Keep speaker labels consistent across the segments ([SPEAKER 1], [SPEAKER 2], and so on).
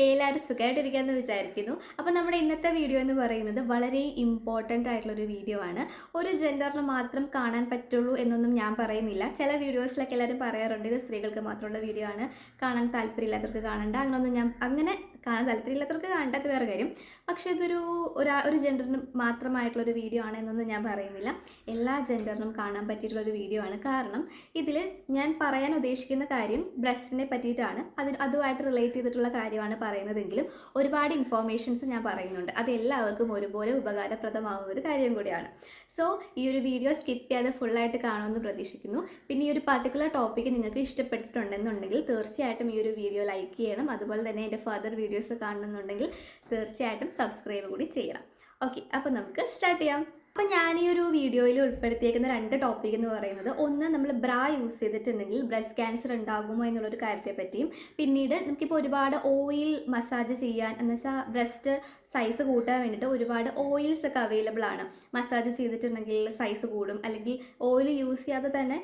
[SPEAKER 1] നമസ്തേ എല്ലാവരും സുഖമായിട്ടിരിക്കാമെന്ന് വിചാരിക്കുന്നു. അപ്പോൾ നമ്മുടെ ഇന്നത്തെ വീഡിയോ എന്ന് പറയുന്നത് വളരെ ഇമ്പോർട്ടന്റ് ആയിട്ടുള്ളൊരു വീഡിയോ ആണ്. ഒരു ജെൻഡറിന് മാത്രം കാണാൻ പറ്റുള്ളൂ എന്നൊന്നും ഞാൻ പറയുന്നില്ല. ചില വീഡിയോസിലൊക്കെ എല്ലാവരും പറയാറുണ്ട് ഇത് സ്ത്രീകൾക്ക് മാത്രമുള്ള വീഡിയോ ആണ്. കാണാൻ താല്പര്യമില്ലാത്തവർക്ക് കാണണ്ട അങ്ങനെയൊന്നും ഞാൻ അങ്ങനെ കാണാൻ താല്പര്യമില്ലാത്തവർക്ക് കണ്ടത് വേറെ കാര്യം. പക്ഷേ ഇതൊരു ഒരാ ഒരു ജെൻഡറിന് മാത്രമായിട്ടുള്ളൊരു വീഡിയോ ആണ് എന്നൊന്നും ഞാൻ പറയുന്നില്ല. എല്ലാ ജെൻഡറിനും കാണാൻ പറ്റിയിട്ടുള്ളൊരു വീഡിയോ ആണ്. കാരണം ഇതിൽ ഞാൻ പറയാൻ ഉദ്ദേശിക്കുന്ന കാര്യം ബ്രസ്റ്റിനെ പറ്റിയിട്ടാണ്. അതിന് അതുമായിട്ട് റിലേറ്റ് ചെയ്തിട്ടുള്ള കാര്യമാണ് പറയുന്നതെങ്കിലും ഒരുപാട് ഇൻഫോർമേഷൻസ് ഞാൻ പറയുന്നുണ്ട്. അത് എല്ലാവർക്കും ഒരുപോലെ ഉപകാരപ്രദമാകുന്ന ഒരു കാര്യം കൂടിയാണ്. സോ ഈ ഒരു വീഡിയോ സ്കിപ്പ് ചെയ്യാതെ ഫുള്ളായിട്ട് കാണുമെന്ന് പ്രതീക്ഷിക്കുന്നു. പിന്നെ ഈ ഒരു പർട്ടിക്കുലർ ടോപ്പിക്ക് നിങ്ങൾക്ക് ഇഷ്ടപ്പെട്ടിട്ടുണ്ടെന്നുണ്ടെങ്കിൽ തീർച്ചയായിട്ടും ഈ ഒരു വീഡിയോ ലൈക്ക് ചെയ്യണം. അതുപോലെ തന്നെ എന്റെ ഫർദർ വീഡിയോസ് കാണണമെന്നുണ്ടെങ്കിൽ തീർച്ചയായിട്ടും സബ്സ്ക്രൈബ് കൂടി ചെയ്യണം. ഓക്കെ അപ്പോൾ നമുക്ക് സ്റ്റാർട്ട് ചെയ്യാം. അപ്പം ഞാൻ ഈ ഒരു വീഡിയോയിൽ ഉൾപ്പെടുത്തിയേക്കുന്ന രണ്ട് ടോപ്പിക് എന്ന് പറയുന്നത് ഒന്ന് നമ്മൾ ബ്രാ യൂസ് ചെയ്തിട്ടുണ്ടെങ്കിൽ ബ്രസ്റ്റ് ക്യാൻസർ ഉണ്ടാകുമോ എന്നുള്ളൊരു കാര്യത്തെ പറ്റിയും പിന്നീട് നമുക്കിപ്പോൾ ഒരുപാട് ഓയിൽ മസാജ് ചെയ്യാൻ എന്ന് വെച്ചാൽ ബ്രസ്റ്റ് സൈസ് കൂട്ടാൻ വേണ്ടിയിട്ട് ഒരുപാട് ഓയിൽസ് ഒക്കെ അവൈലബിൾ ആണ്. മസാജ് ചെയ്തിട്ടുണ്ടെങ്കിൽ സൈസ് കൂടും അല്ലെങ്കിൽ ഓയിൽ യൂസ് ചെയ്യാതെ തന്നെ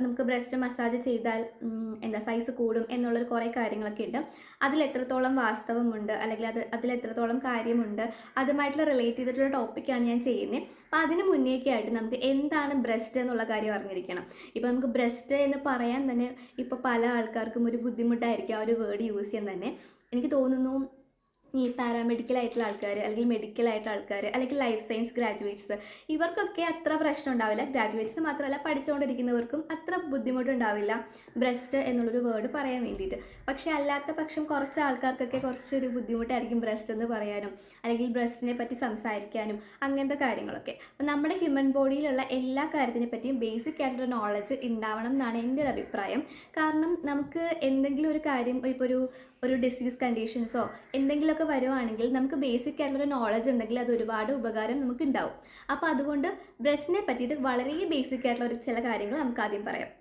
[SPEAKER 1] നമുക്ക് ബ്രസ്റ്റ് മസാജ് ചെയ്താൽ എന്താ സൈസ് കൂടും എന്നുള്ളൊരു കുറേ കാര്യങ്ങളൊക്കെ ഉണ്ട്. അതിൽ എത്രത്തോളം വാസ്തവമുണ്ട് അല്ലെങ്കിൽ അത് അതിൽ എത്രത്തോളം കാര്യമുണ്ട് അതുമായിട്ടുള്ള റിലേറ്റ് ചെയ്തിട്ടുള്ള ടോപ്പിക്കാണ് ഞാൻ ചെയ്യുന്നത്. അപ്പോൾ അതിന് മുന്നേയൊക്കെ ആയിട്ട് നമുക്ക് എന്താണ് ബ്രസ്റ്റ് എന്നുള്ള കാര്യം അറിഞ്ഞിരിക്കണം. ഇപ്പോൾ നമുക്ക് ബ്രസ്റ്റ് എന്ന് പറയാൻ തന്നെ ഇപ്പോൾ പല ആൾക്കാർക്കും ഒരു ബുദ്ധിമുട്ടായിരിക്കും ആ ഒരു വേർഡ് യൂസ് ചെയ്യാൻ തന്നെ. എനിക്ക് തോന്നുന്നു ഈ പാരാമെഡിക്കൽ ആയിട്ടുള്ള ആൾക്കാർ അല്ലെങ്കിൽ മെഡിക്കൽ ആയിട്ടുള്ള ആൾക്കാർ അല്ലെങ്കിൽ ലൈഫ് സയൻസ് ഗ്രാജുവേറ്റ്സ് ഇവർക്കൊക്കെ അത്ര പ്രശ്നം ഉണ്ടാവില്ല. ഗ്രാജുവേറ്റ്സ് മാത്രമല്ല പഠിച്ചുകൊണ്ടിരിക്കുന്നവർക്കും അത്ര ബുദ്ധിമുട്ടുണ്ടാവില്ല. ബ്രസ്റ്റ് എന്നുള്ളൊരു വേർഡ് പറയാൻ വേണ്ടിയിട്ട്. പക്ഷേ അല്ലാത്ത പക്ഷം കുറച്ച് ആൾക്കാർക്കൊക്കെ കുറച്ചൊരു ബുദ്ധിമുട്ടായിരിക്കും ബ്രസ്റ്റ് എന്ന് പറയാനും അല്ലെങ്കിൽ ബ്രസ്റ്റിനെ പറ്റി സംസാരിക്കാനും അങ്ങനത്തെ കാര്യങ്ങളൊക്കെ. അപ്പം നമ്മുടെ ഹ്യൂമൻ ബോഡിയിലുള്ള എല്ലാ കാര്യത്തിനെ പറ്റിയും ബേസിക് ആയിട്ടുള്ള നോളജ് ഉണ്ടാവണം എന്നാണ് എന്റെ ഒരു അഭിപ്രായം. കാരണം നമുക്ക് എന്തെങ്കിലും ഒരു കാര്യം ഇപ്പോൾ ഒരു ഒരു ഡിസീസ് കണ്ടീഷൻസോ എന്തെങ്കിലുമൊക്കെ വരുവാണെങ്കിൽ നമുക്ക് ബേസിക് ആയിട്ടുള്ള നോളജ് ഉണ്ടെങ്കിൽ അത് ഒരുപാട് ഉപകാരം നമുക്ക് ഉണ്ടാവും. അപ്പോൾ അതുകൊണ്ട് ബ്രസ്റ്റിനെ പറ്റിയിട്ട് വളരെ ബേസിക് ആയിട്ടുള്ള ഒരു ചില കാര്യങ്ങൾ നമുക്ക് ആദ്യം പറയാം.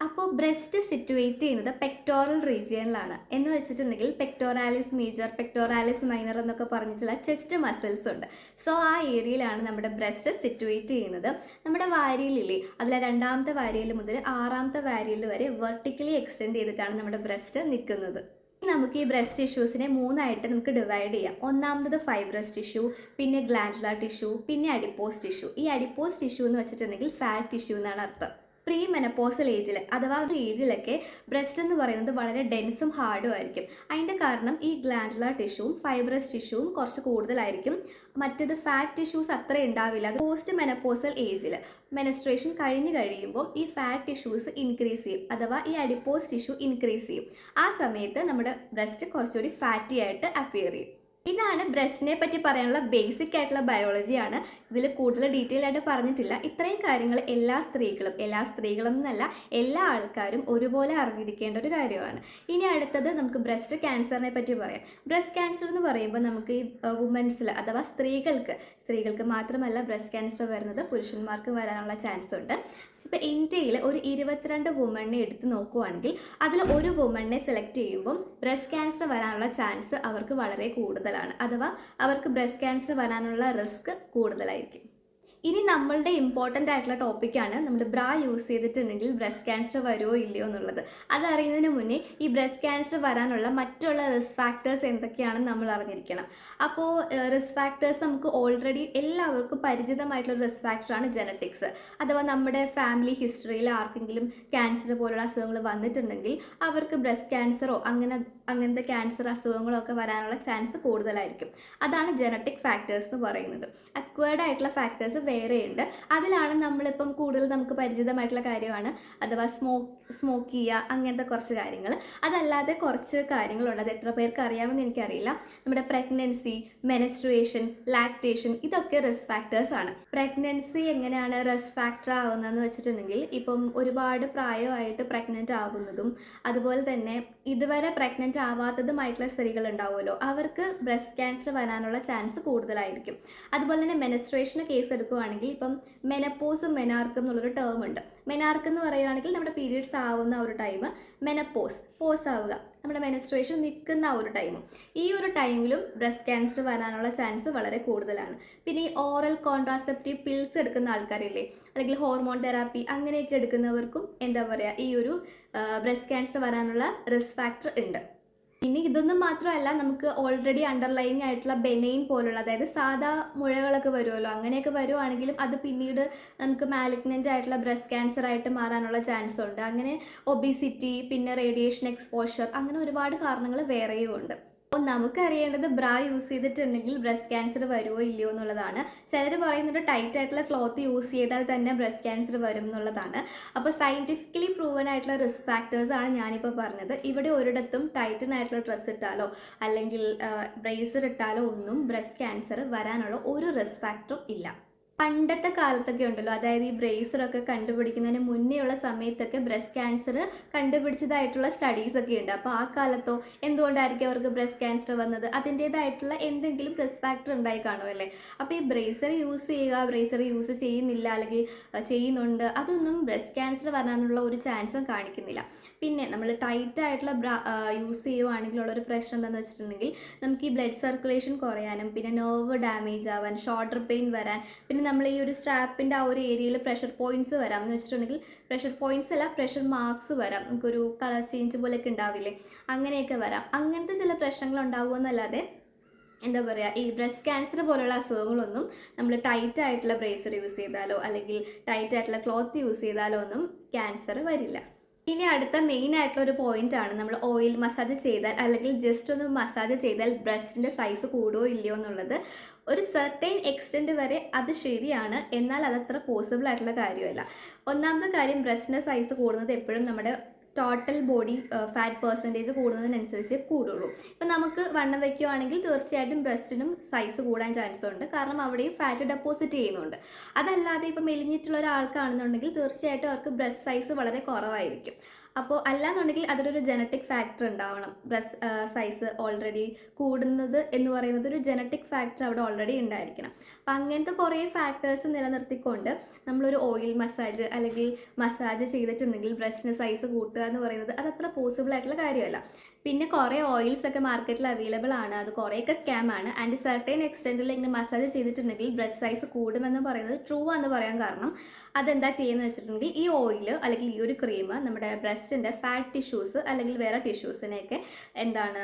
[SPEAKER 1] അപ്പോൾ ബ്രസ്റ്റ് സിറ്റുവേറ്റ് ചെയ്യുന്നത് പെക്ടോറൽ റീജിയനിലാണ് എന്ന് വെച്ചിട്ടുണ്ടെങ്കിൽ പെക്ടോറാലിസ് മേജർ പെക്ടോറാലിസ് മൈനർ എന്നൊക്കെ പറഞ്ഞിട്ടുള്ള ചെസ്റ്റ് മസിൽസ് ഉണ്ട്. സോ ആ ഏരിയയിലാണ് നമ്മുടെ ബ്രസ്റ്റ് സിറ്റുവേറ്റ് ചെയ്യുന്നത്. നമ്മുടെ വാരിയലില്ലേ അതിലെ രണ്ടാമത്തെ വാരിയൽ മുതൽ ആറാമത്തെ വാരിയൽ വരെ വെർട്ടിക്കലി എക്സ്റ്റെൻഡ് ചെയ്തിട്ടാണ് നമ്മുടെ ബ്രസ്റ്റ് നിൽക്കുന്നത്. നമുക്ക് ഈ ബ്രസ്റ്റ് ടിഷ്യൂസിനെ മൂന്നായിട്ട് നമുക്ക് ഡിവൈഡ് ചെയ്യാം. ഒന്നാമത് ഫൈബ്രസ് ടിഷ്യൂ പിന്നെ ഗ്ലാൻഡുലാർ ടിഷ്യൂ പിന്നെ അഡിപ്പോസ് ടിഷ്യൂ ഈ അഡിപ്പോസ് ടിഷ്യൂ എന്ന് വെച്ചിട്ടുണ്ടെങ്കിൽ ഫാറ്റ് ടിഷ്യൂ എന്നാണ് അർത്ഥം. പ്രീ മെനപ്പോസൽ ഏജിൽ അഥവാ ഒരു ഏജിലൊക്കെ ബ്രസ്റ്റ് എന്ന് പറയുന്നത് വളരെ ഡെൻസും ഹാർഡും ആയിരിക്കും. അതിന്റെ കാരണം ഈ ഗ്ലാൻഡുലാർ ടിഷ്യൂവും ഫൈബ്രസ് ടിഷ്യൂവും കുറച്ച് കൂടുതലായിരിക്കും. മറ്റത് ഫാറ്റ് ടിഷ്യൂസ് അത്ര ഉണ്ടാവില്ല. അത് പോസ്റ്റ് മെനപ്പോസൽ ഏജിൽ മെനസ്ട്രേഷൻ കഴിഞ്ഞ് കഴിയുമ്പോൾ ഈ ഫാറ്റ് ടിഷ്യൂസ് ഇൻക്രീസ് ചെയ്യും. അഥവാ ഈ അഡിപ്പോസ് ടിഷ്യൂ ഇൻക്രീസ് ചെയ്യും. ആ സമയത്ത് നമ്മുടെ ബ്രസ്റ്റ് കുറച്ചുകൂടി ഫാറ്റി ആയിട്ട് അപ്പിയർ ചെയ്യും. ഇതാണ് ബ്രസ്റ്റിനെ പറ്റി പറയാനുള്ള ബേസിക് ആയിട്ടുള്ള ബയോളജിയാണ് ഇതിൽ കൂടുതൽ ഡീറ്റെയിൽ ആയിട്ട് പറഞ്ഞിട്ടില്ല. ഇത്രയും കാര്യങ്ങൾ എല്ലാ സ്ത്രീകളും എല്ലാ സ്ത്രീകളും എന്നല്ല എല്ലാ ആൾക്കാരും ഒരുപോലെ അറിഞ്ഞിരിക്കേണ്ട ഒരു കാര്യമാണ്. ഇനി അടുത്തത് നമുക്ക് ബ്രസ്റ്റ് ക്യാൻസറിനെ പറ്റി പറയാം. ബ്രസ്റ്റ് ക്യാൻസർ എന്ന് പറയുമ്പോൾ നമുക്ക് ഈ വുമൻസിൽ അഥവാ സ്ത്രീകൾക്ക് സ്ത്രീകൾക്ക് മാത്രമല്ല ബ്രസ്റ്റ് ക്യാൻസർ വരുന്നത് പുരുഷന്മാർക്ക് വരാനുള്ള ചാൻസ് ഉണ്ട്. ഇപ്പോൾ ഇന്ത്യയിൽ ഒരു ഇരുപത്തിരണ്ട് വുമണിനെ എടുത്ത് നോക്കുവാണെങ്കിൽ അതിൽ ഒരു വുമണിനെ സെലക്ട് ചെയ്യുമ്പം ബ്രസ്റ്റ് ക്യാൻസർ വരാനുള്ള ചാൻസ് അവർക്ക് വളരെ കൂടുതലാണ്. അഥവാ അവർക്ക് ബ്രസ്റ്റ് ക്യാൻസർ വരാനുള്ള റിസ്ക് കൂടുതലായിരിക്കും. ഇനി നമ്മളുടെ ഇമ്പോർട്ടന്റ് ആയിട്ടുള്ള ടോപ്പിക്കാണ് നമ്മൾ ബ്രാ യൂസ് ചെയ്തിട്ടുണ്ടെങ്കിൽ ബ്രസ്റ്റ് ക്യാൻസർ വരുമോ ഇല്ലയോ എന്നുള്ളത്. അതറിയുന്നതിന് മുന്നേ ഈ ബ്രസ്റ്റ് ക്യാൻസർ വരാനുള്ള മറ്റുള്ള റിസ്ക് ഫാക്ടേഴ്സ് എന്തൊക്കെയാണെന്ന് നമ്മൾ അറിഞ്ഞിരിക്കണം. അപ്പോൾ റിസ്ക് ഫാക്ടേഴ്സ് നമുക്ക് ഓൾറെഡി എല്ലാവർക്കും പരിചിതമായിട്ടുള്ള റിസ്ക് ഫാക്ടറാണ് ജനറ്റിക്സ് അഥവാ നമ്മുടെ ഫാമിലി ഹിസ്റ്ററിയിൽ ആർക്കെങ്കിലും ക്യാൻസർ പോലുള്ള അസുഖങ്ങൾ വന്നിട്ടുണ്ടെങ്കിൽ അവർക്ക് ബ്രസ്റ്റ് ക്യാൻസറോ അങ്ങനെ അങ്ങനത്തെ ക്യാൻസർ അസുഖങ്ങളോ ഒക്കെ വരാനുള്ള ചാൻസ് കൂടുതലായിരിക്കും. അതാണ് ജനറ്റിക് ഫാക്ടേഴ്സ് എന്ന് പറയുന്നത്. അക്വേർഡ് ആയിട്ടുള്ള ഫാക്ടേഴ്സ് വേറെയുണ്ട്. അതിലാണ് നമ്മളിപ്പം കൂടുതൽ നമുക്ക് പരിചിതമായിട്ടുള്ള കാര്യമാണ്. അഥവാ സ്മോക്ക് സ്മോക്ക് ചെയ്യുക അങ്ങനത്തെ കുറച്ച് കാര്യങ്ങൾ അതല്ലാതെ കുറച്ച് കാര്യങ്ങളുണ്ട്. അത് എത്ര പേർക്ക് അറിയാമെന്ന് എനിക്കറിയില്ല. നമ്മുടെ പ്രഗ്നൻസി മെനസ്ട്രുവേഷൻ ലാക്ടേഷൻ ഇതൊക്കെ റിസ്ക് ഫാക്ടേഴ്സ് ആണ്. പ്രഗ്നൻസി എങ്ങനെയാണ് റിസ്ക് ഫാക്ടർ ആവുന്നതെന്ന് വെച്ചിട്ടുണ്ടെങ്കിൽ ഇപ്പം ഒരുപാട് പ്രായമായിട്ട് പ്രഗ്നന്റ് ആവുന്നതും അതുപോലെ തന്നെ ഇതുവരെ പ്രഗ്നന്റ് ആവാത്തതുമായിട്ടുള്ള സ്ത്രീകൾ ഉണ്ടാവുമല്ലോ. അവർക്ക് ബ്രസ്റ്റ് ക്യാൻസർ വരാനുള്ള ചാൻസ് കൂടുതലായിരിക്കും. അതുപോലെ തന്നെ മെനസ്ട്രേഷൻ കേസ് എടുക്കുകയാണെങ്കിൽ ഇപ്പം മെനപ്പോസും മെനാർക്കും എന്നുള്ളൊരു ടേം ഉണ്ട്. മെനാർക്ക് എന്ന് പറയുകയാണെങ്കിൽ നമ്മുടെ പീരീഡ്സ് ആവുന്ന ഒരു ടൈം മെനപ്പോസ് പോസ് ആവുക. നമ്മുടെ മെനസ്ട്രേഷൻ നിൽക്കുന്ന ഒരു ടൈം ഈ ഒരു ടൈമിലും ബ്രസ്റ്റ് ക്യാൻസർ വരാനുള്ള ചാൻസ് വളരെ കൂടുതലാണ്. പിന്നെ ഈ ഓറൽ കോൺട്രാസെപ്റ്റീവ് പിൽസ് എടുക്കുന്ന ആൾക്കാരില്ലേ? അല്ലെങ്കിൽ ഹോർമോൺ തെറാപ്പി അങ്ങനെയൊക്കെ എടുക്കുന്നവർക്കും എന്താ പറയുക ഈ ഒരു ബ്രസ്റ്റ് ക്യാൻസർ വരാനുള്ള റിസ്ക് ഫാക്ടർ ഉണ്ട്. ഇനി ഇതൊന്നും മാത്രമല്ല നമുക്ക് ഓൾറെഡി അണ്ടർലൈനിങ് ആയിട്ടുള്ള ബെനൈൻ പോലുള്ള അതായത് സാധാ മുഴകളൊക്കെ വരുമല്ലോ അങ്ങനെയൊക്കെ വരുവാണെങ്കിലും അത് പിന്നീട് നമുക്ക് മാലിഗ്നന്റ് ആയിട്ടുള്ള ബ്രസ്റ്റ് ക്യാൻസർ ആയിട്ട് മാറാനുള്ള ചാൻസ് ഉണ്ട്. അങ്ങനെ ഒബിസിറ്റി പിന്നെ റേഡിയേഷൻ എക്സ്പോഷർ അങ്ങനെ ഒരുപാട് കാരണങ്ങൾ വേറെയും ഉണ്ട്. അപ്പോൾ നമുക്കറിയേണ്ടത് ബ്രാ യൂസ് ചെയ്തിട്ടുണ്ടെങ്കിൽ ബ്രസ്റ്റ് ക്യാൻസർ വരുമോ ഇല്ലയോ എന്നുള്ളതാണ്. ചിലർ പറയുന്നത് ടൈറ്റ് ആയിട്ടുള്ള ക്ലോത്ത് യൂസ് ചെയ്താൽ തന്നെ ബ്രസ്റ്റ് ക്യാൻസർ വരും എന്നുള്ളതാണ്. അപ്പോൾ സയന്റിഫിക്കലി പ്രൂവൻ ആയിട്ടുള്ള റിസ്ക് ഫാക്ടേഴ്സ് ആണ് ഞാനിപ്പോൾ പറഞ്ഞത്. ഇവിടെ ഒരിടത്തും ടൈറ്റൻ ആയിട്ടുള്ള ഡ്രസ്സ് ഇട്ടാലോ അല്ലെങ്കിൽ ബ്രേസർ ഇട്ടാലോ ഒന്നും ബ്രസ്റ്റ് ക്യാൻസർ വരാനുള്ള ഒരു റിസ്ക് ഫാക്ടറും ഇല്ല. പണ്ടത്തെ കാലത്തൊക്കെ ഉണ്ടല്ലോ. അതായത് ഈ ബ്രേസറൊക്കെ കണ്ടുപിടിക്കുന്നതിന് മുന്നേ ഉള്ള സമയത്തൊക്കെ ബ്രസ്റ്റ് ക്യാൻസർ കണ്ടുപിടിച്ചതായിട്ടുള്ള സ്റ്റഡീസ് ഒക്കെ ഉണ്ട്. അപ്പോൾ ആ കാലത്തോ എന്തുകൊണ്ടായിരിക്കും അവർക്ക് ബ്രസ്റ്റ് ക്യാൻസർ വന്നത്? അതിന്റേതായിട്ടുള്ള എന്തെങ്കിലും റിസ്ക് ഫാക്ടർ ഉണ്ടായി കാണുമല്ലേ അപ്പോൾ ഈ ബ്രേസർ യൂസ് ചെയ്യുക ബ്രേസർ യൂസ് ചെയ്യുന്നില്ല അല്ലെങ്കിൽ ചെയ്യുന്നുണ്ട് അതൊന്നും ബ്രസ്റ്റ് ക്യാൻസർ വരാനുള്ള ഒരു ചാൻസും കാണിക്കുന്നില്ല. പിന്നെ നമ്മൾ ടൈറ്റ് ആയിട്ടുള്ള യൂസ് ചെയ്യുവാണെങ്കിലുള്ള ഒരു പ്രശ്നം എന്താണെന്ന് വെച്ചിട്ടുണ്ടെങ്കിൽ നമുക്ക് ഈ ബ്ലഡ് സർക്കുലേഷൻ കുറയാനും പിന്നെ നെർവ് ഡാമേജ് ആവാൻ ഷോൾഡർ പെയിൻ വരാൻ പിന്നെ നമ്മൾ ഈ ഒരു സ്ട്രാപ്പിന്റെ ആ ഒരു ഏരിയയിൽ പ്രഷർ പോയിന്റ്സ് വരാം എന്ന് വെച്ചിട്ടുണ്ടെങ്കിൽ പ്രഷർ പോയിന്റ്സ് അല്ല പ്രഷർ മാർക്സ് വരാം. നമുക്കൊരു കളർ ചേഞ്ച് പോലെയൊക്കെ ഉണ്ടാവില്ലേ? അങ്ങനെയൊക്കെ വരാം. അങ്ങനത്തെ ചില പ്രശ്നങ്ങൾ ഉണ്ടാകുമെന്നല്ലാതെ എന്താ പറയുക ഈ ബ്രസ്റ്റ് ക്യാൻസർ പോലുള്ള അസുഖങ്ങളൊന്നും നമ്മൾ ടൈറ്റ് ആയിട്ടുള്ള ബ്രേസർ യൂസ് ചെയ്താലോ അല്ലെങ്കിൽ ടൈറ്റ് ആയിട്ടുള്ള ക്ലോത്ത് യൂസ് ചെയ്താലോ ഒന്നും ക്യാൻസർ വരില്ല. ഇനി അടുത്ത മെയിൻ ആയിട്ടുള്ള ഒരു പോയിന്റ് ആണ് നമ്മൾ ഓയിൽ മസാജ് ചെയ്താൽ അല്ലെങ്കിൽ ജസ്റ്റ് ഒന്ന് മസാജ് ചെയ്താൽ ബ്രസ്റ്റിന്റെ സൈസ് കൂടുമോ ഇല്ലയോ എന്നുള്ളത്. ഒരു സെർട്ടൈൻ എക്സ്റ്റെന്റ് വരെ അത് ശരിയാണ്. എന്നാൽ അതത്ര പോസിബിൾ ആയിട്ടുള്ള കാര്യമല്ല. ഒന്നാമത്തെ കാര്യം ബ്രസ്റ്റിന്റെ സൈസ് കൂടുന്നത് എപ്പോഴും നമ്മുടെ ടോട്ടൽ ബോഡി ഫാറ്റ് പെർസെന്റേജ് കൂടുന്നതിനനുസരിച്ച് കൂടുള്ളൂ. ഇപ്പം നമുക്ക് വണ്ണം വയ്ക്കുവാണെങ്കിൽ തീർച്ചയായിട്ടും ബ്രസ്റ്റിനും സൈസ് കൂടാൻ ചാൻസ് ഉണ്ട്. കാരണം അവിടെയും ഫാറ്റ് ഡെപ്പോസിറ്റ് ചെയ്യുന്നുണ്ട്. അതല്ലാതെ ഇപ്പം മെലിഞ്ഞിട്ടുള്ള ഒരാൾക്കാണെന്നുണ്ടെങ്കിൽ തീർച്ചയായിട്ടും അവർക്ക് ബ്രസ്റ്റ് സൈസ് വളരെ കുറവായിരിക്കും. അപ്പോൾ അല്ലാന്നുണ്ടെങ്കിൽ അതിലൊരു ജനറ്റിക് ഫാക്ടർ ഉണ്ടാവണം. ബ്രസ്റ്റ് സൈസ് ഓൾറെഡി കൂടുന്നത് എന്ന് പറയുന്നത് ഒരു ജനറ്റിക് ഫാക്ടർ അവിടെ ഓൾറെഡി ഉണ്ടായിരിക്കണം. അപ്പം അങ്ങനത്തെ കുറേ ഫാക്ടേഴ്സ് നിലനിർത്തിക്കൊണ്ട് നമ്മളൊരു ഓയിൽ മസാജ് അല്ലെങ്കിൽ മസാജ് ചെയ്തിട്ടുണ്ടെങ്കിൽ ബ്രസ്റ്റിന് സൈസ് കൂട്ടുക എന്ന് പറയുന്നത് അത് അത്ര പോസിബിൾ ആയിട്ടുള്ള കാര്യമല്ല. പിന്നെ കുറേ ഓയിൽസ് ഒക്കെ മാർക്കറ്റിൽ അവൈലബിൾ ആണ്. അത് കുറേയൊക്കെ സ്കാം ആണ്. ആൻഡ് സെർട്ടൈൻ എക്സ്റ്റെൻഡിൽ ഇങ്ങനെ മസാജ് ചെയ്തിട്ടുണ്ടെങ്കിൽ ബ്രസ്റ്റ് സൈസ് കൂടുമെന്ന് പറയുന്നത് ട്രൂ എന്ന് പറയാൻ കാരണം അതെന്താ ചെയ്യുന്നത് വെച്ചിട്ടുണ്ടെങ്കിൽ ഈ ഓയിൽ അല്ലെങ്കിൽ ഈ ഒരു ക്രീം നമ്മുടെ ബ്രസ്റ്റിന്റെ ഫാറ്റ് ടിഷ്യൂസ് അല്ലെങ്കിൽ വേറെ ടിഷ്യൂസിനെയൊക്കെ എന്താണ്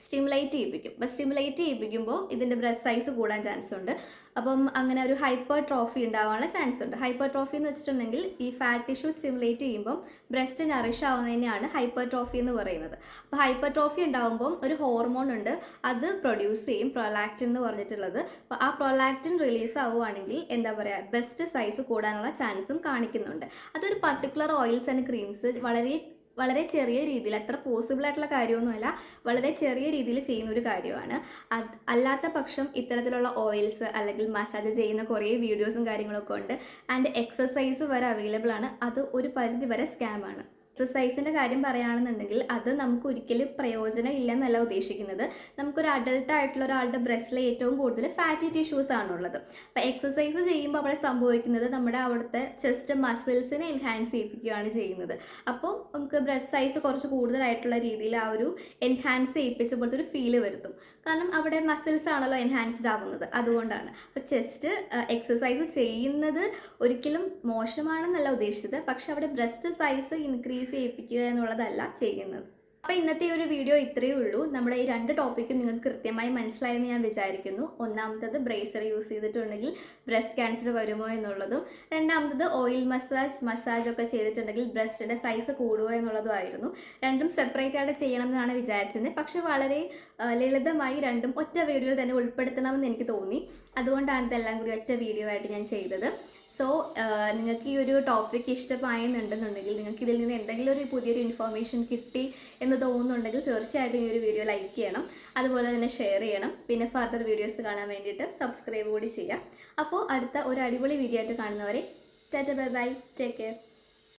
[SPEAKER 1] സ്റ്റിമുലേറ്റ് ചെയ്യിപ്പിക്കും. അപ്പോൾ സ്റ്റിമുലേറ്റ് ചെയ്യിപ്പിക്കുമ്പോൾ ഇതിന്റെ ബ്രസ്റ്റ് സൈസ് കൂടാൻ ചാൻസ് ഉണ്ട്. അപ്പം അങ്ങനെ ഒരു ഹൈപ്പർ ട്രോഫി ഉണ്ടാവാനുള്ള ചാൻസ് ഉണ്ട്. ഹൈപ്പർ ട്രോഫി എന്ന് വെച്ചിട്ടുണ്ടെങ്കിൽ ഈ ഫാറ്റ് ടിഷ്യൂ സ്റ്റിമുലേറ്റ് ചെയ്യുമ്പം ബ്രസ്റ്റ് നറിഷ് ആവുന്നതിനെയാണ് ഹൈപ്പർ ട്രോഫി എന്ന് പറയുന്നത്. അപ്പോൾ ഹൈപ്പർ ട്രോഫി ഉണ്ടാകുമ്പം ഒരു ഹോർമോൺ ഉണ്ട്. അത് പ്രൊഡ്യൂസ് ചെയ്യും. പ്രൊലാക്റ്റിൻ എന്ന് പറഞ്ഞിട്ടുള്ളത്. അപ്പോൾ ആ പ്രൊലാക്റ്റിൻ റിലീസ് ആവുകയാണെങ്കിൽ എന്താ പറയുക ബെസ്റ്റ് സൈസ് കൂടാനുള്ള ചാൻസും കാണിക്കുന്നുണ്ട്. അതൊരു പർട്ടിക്കുലർ ഓയിൽസ് ആൻഡ് ക്രീംസ് വളരെ വളരെ ചെറിയ രീതിയിൽ അത്ര പോസിബിൾ ആയിട്ടുള്ള കാര്യമൊന്നുമല്ല വളരെ ചെറിയ രീതിയിൽ ചെയ്യുന്ന ഒരു കാര്യമാണ് അല്ലാത്ത പക്ഷം ഇത്തരത്തിലുള്ള ഓയിൽസ് അല്ലെങ്കിൽ മസാജ് ചെയ്യുന്ന കുറേ വീഡിയോസും കാര്യങ്ങളൊക്കെ ഉണ്ട്. ആൻഡ് എക്സസൈസ് വരെ അവൈലബിൾ ആണ്. അത് ഒരു പരിധി വരെ സ്കാം ആണ്. എക്സസൈസിന്റെ കാര്യം പറയുകയാണെന്നുണ്ടെങ്കിൽ അത് നമുക്ക് ഒരിക്കലും പ്രയോജനം ഇല്ലെന്നല്ല ഉദ്ദേശിക്കുന്നത്. നമുക്കൊരു അഡൾട്ട് ആയിട്ടുള്ള ഒരാളുടെ ബ്രസ്റ്റിൽ ഏറ്റവും കൂടുതൽ ഫാറ്റി ടിഷ്യൂസ് ആണുള്ളത്. അപ്പോൾ എക്സസൈസ് ചെയ്യുമ്പോൾ അവിടെ സംഭവിക്കുന്നത് നമ്മുടെ അവിടുത്തെ ചെസ്റ്റ് മസിൽസിനെ എൻഹാൻസ് ചെയ്യിപ്പിക്കുകയാണ് ചെയ്യുന്നത്. അപ്പോൾ നമുക്ക് ബ്രസ്റ്റ് സൈസ് കുറച്ച് കൂടുതലായിട്ടുള്ള രീതിയിൽ ആ ഒരു എൻഹാൻസ് ചെയ്യിപ്പിച്ച പോലത്തെ ഒരു ഫീൽ വരുത്തും. കാരണം അവിടെ മസിൽസ് ആണല്ലോ എൻഹാൻസ്ഡ് ആവുന്നത്. അതുകൊണ്ടാണ്. അപ്പോൾ ചെസ്റ്റ് എക്സസൈസ് ചെയ്യുന്നത് ഒരിക്കലും മോശമാണെന്നല്ല ഉദ്ദേശിച്ചത്. പക്ഷെ അവിടെ ബ്രസ്റ്റ് സൈസ് ഇൻക്രീസ് ചെയ്യിപ്പിക്കുക എന്നുള്ളതല്ല ചെയ്യുന്നത്. അപ്പോൾ ഇന്നത്തെ ഒരു വീഡിയോ ഇത്രയേ ഉള്ളൂ. നമ്മുടെ ഈ രണ്ട് ടോപ്പിക്കും നിങ്ങൾക്ക് കൃത്യമായി മനസ്സിലായെന്ന് ഞാൻ വിചാരിക്കുന്നു. ഒന്നാമത്തത് ബ്രേസർ യൂസ് ചെയ്തിട്ടുണ്ടെങ്കിൽ ബ്രസ്റ്റ് ക്യാൻസർ വരുമോ എന്നുള്ളതും രണ്ടാമത്തത് ഓയിൽ മസാജ് മസാജ് ഒക്കെ ചെയ്തിട്ടുണ്ടെങ്കിൽ ബ്രസ്റ്റിന്റെ സൈസ് കൂടുമോ എന്നുള്ളതും ആയിരുന്നു. രണ്ടും സെപ്പറേറ്റ് ആയിട്ട് ചെയ്യണം എന്നാണ് വിചാരിച്ചത്. പക്ഷെ വളരെ ലളിതമായി രണ്ടും ഒറ്റ വീഡിയോയിൽ തന്നെ ഉൾപ്പെടുത്തണമെന്ന് എനിക്ക് തോന്നി. അതുകൊണ്ടാണ് ഇതെല്ലാം കൂടി ഒറ്റ വീഡിയോ ആയിട്ട് ഞാൻ ചെയ്തത്. സോ നിങ്ങൾക്ക് ഈ ഒരു ടോപ്പിക് ഇഷ്ടമായെന്നുണ്ടെന്നുണ്ടെങ്കിൽ നിങ്ങൾക്ക് ഇതിൽ നിന്ന് എന്തെങ്കിലും ഒരു പുതിയൊരു ഇൻഫോർമേഷൻ കിട്ടി എന്ന് തോന്നുന്നുണ്ടെങ്കിൽ തീർച്ചയായിട്ടും ഈ ഒരു വീഡിയോ ലൈക്ക് ചെയ്യണം. അതുപോലെ തന്നെ ഷെയർ ചെയ്യണം. പിന്നെ ഫർദർ വീഡിയോസ് കാണാൻ വേണ്ടിയിട്ട് സബ്സ്ക്രൈബ് കൂടി ചെയ്യാം. അപ്പോൾ അടുത്ത ഒരു അടിപൊളി വീഡിയോ ആയിട്ട് കാണുന്നവരെ tata bye bye take care